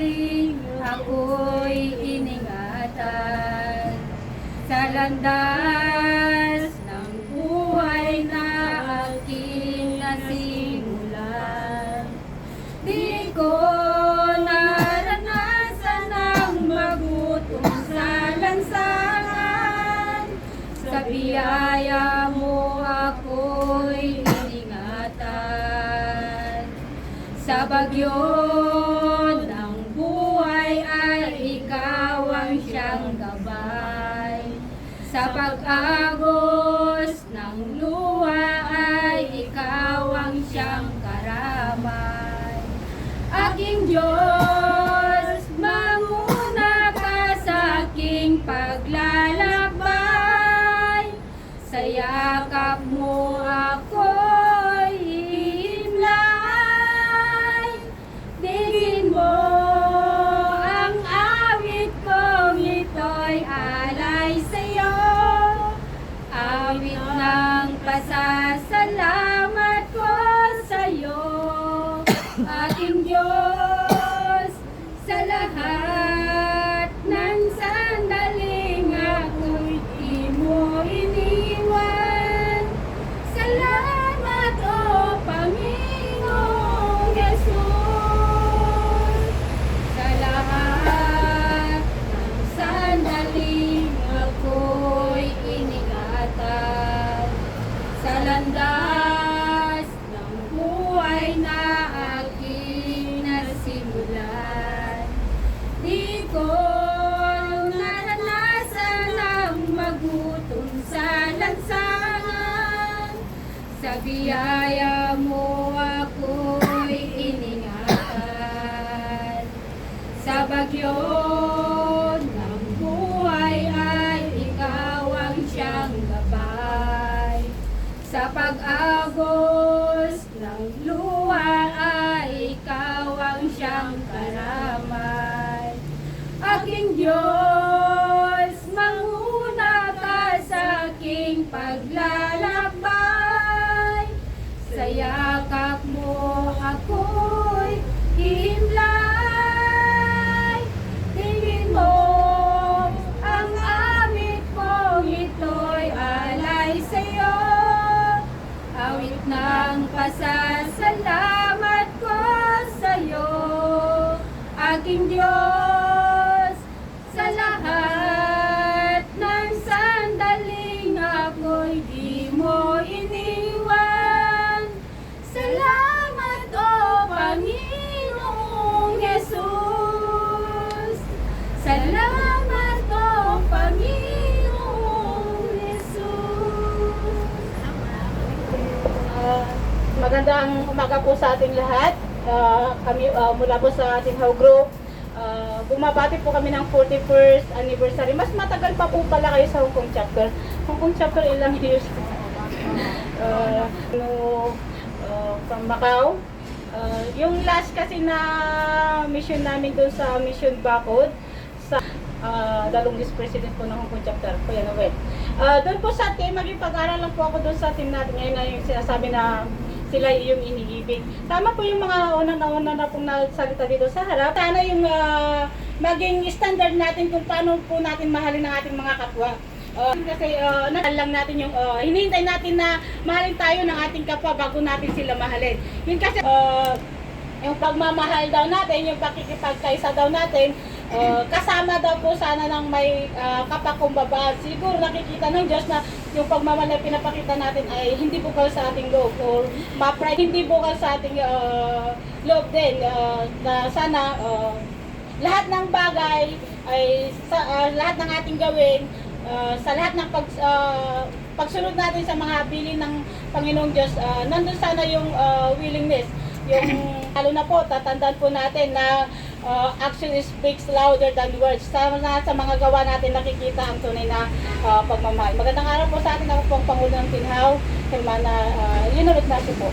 sandaling ako'y iningatan sa landas ng buhay na aking nasimulan. Di ko naranasan ang magutom sa lansangan. Sa biyaya mo ako'y iningatan. Sa bagyo Sa pag-agos sandaling ako'y iningatan. Sa landas ng buhay na aking nasimulan. Di ko naranasan ang magutom sa lansangan. Sa biyaya mo ako'y iningatan. Sa bagyo pag-agos ng luha ay ikaw ang siyang karamay. Aking Diyos, Aking Diyos, sa lahat ng sandaling ako'y di mo iniwan. Salamat, O Panginoong Jesus. Salamat, O Panginoong Jesus. Ah, magandang umaga po sa ating lahat. Ah, kami ah, mula po sa ating How Group. Ah, bumabati po kami ng 41st anniversary. Mas matagal pa po pala kayo sa Hong Kong chapter. Hong Kong chapter ilang years? Ah, ano, ah, from Macau. Ah, yung last kasi na mission namin doon sa Mission Bacod sa uh, longest president po ng Hong Kong chapter, Kuya Noel. Ah, doon po sa team, maging pag-aral lang po ako doon sa team natin ngayon na yung sinasabi na sila yung iniibig. Tama po yung mga unang-una na pong nagsalita dito sa harap. Sana yung ah, maging standard natin kung paano po natin mahalin ang ating mga kapwa. Ah, kasi uh, lang natin yung ah, hinihintay natin na mahalin tayo ng ating kapwa bago natin sila mahalin. Yun kasi ah, yung pagmamahal daw natin, yung pakikipagkaisa daw natin, uh, kasama daw po sana ng may uh, kapakumbaba. Siguro nakikita ng Diyos na yung pagmamahal na pinapakita natin ay hindi bukal sa ating loob or ma-pride, hindi bukal sa ating uh, loob din. Uh, na sana uh, lahat ng bagay ay sa uh, lahat ng ating gawin uh, sa lahat ng pag uh, pagsunod natin sa mga bilin ng Panginoong Diyos, uh, nandun sana yung uh, willingness yung lalo na po, tatandaan po natin na uh, action speaks louder than words. Sa, na, sa mga gawa natin nakikita ang tunay na uh, pagmamahal. Magandang araw po sa atin ako po ang Pangulo ng Tinhaw, Hermana uh, Leonor Ignacio po.